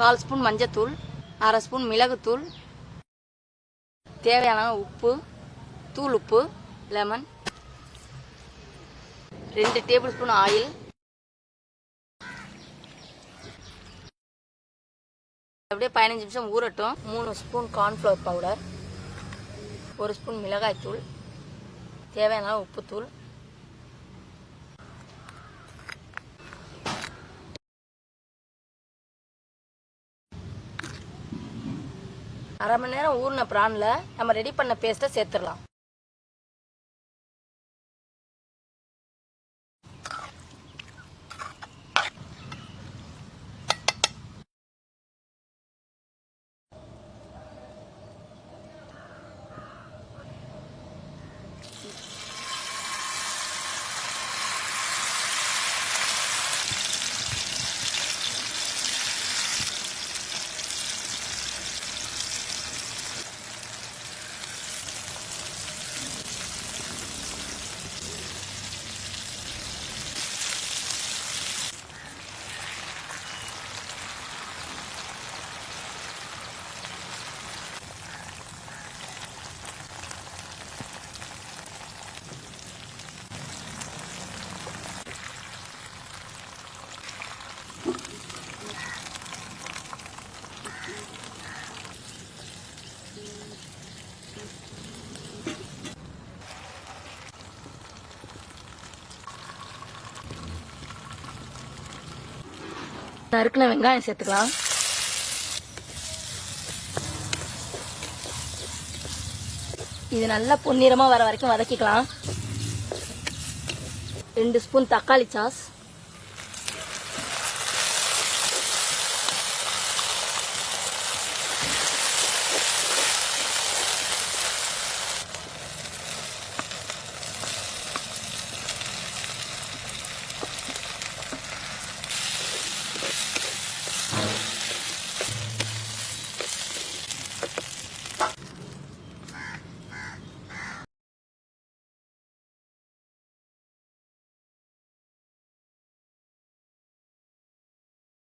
கால் spoon மஞ்சத்தூள் அரை spoon மிளகுத்தூள் தேவையான உப்பு தூள் உப்பு லெமன் ரெண்டு டேபிள் ஸ்பூன் ஆயில் அப்படியே பதினஞ்சு நிமிஷம் ஊறட்டும். மூணு ஸ்பூன் கார்ன்ஃப்ளவர் பவுடர் ஒரு ஸ்பூன் மிளகாய்த்தூள் தேவையான உப்புத்தூள் அரை மணி நேரம் ஊறின ப்ரானில் நம்ம ரெடி பண்ண பேஸ்ட்டை சேர்த்துடலாம். நறுக்கின வெங்காயம் சேர்த்துக்கலாம். இது நல்லா பொன்னிறமாக வர வரைக்கும் வதக்கிக்கலாம். ரெண்டு ஸ்பூன் தக்காளி சாஸ்.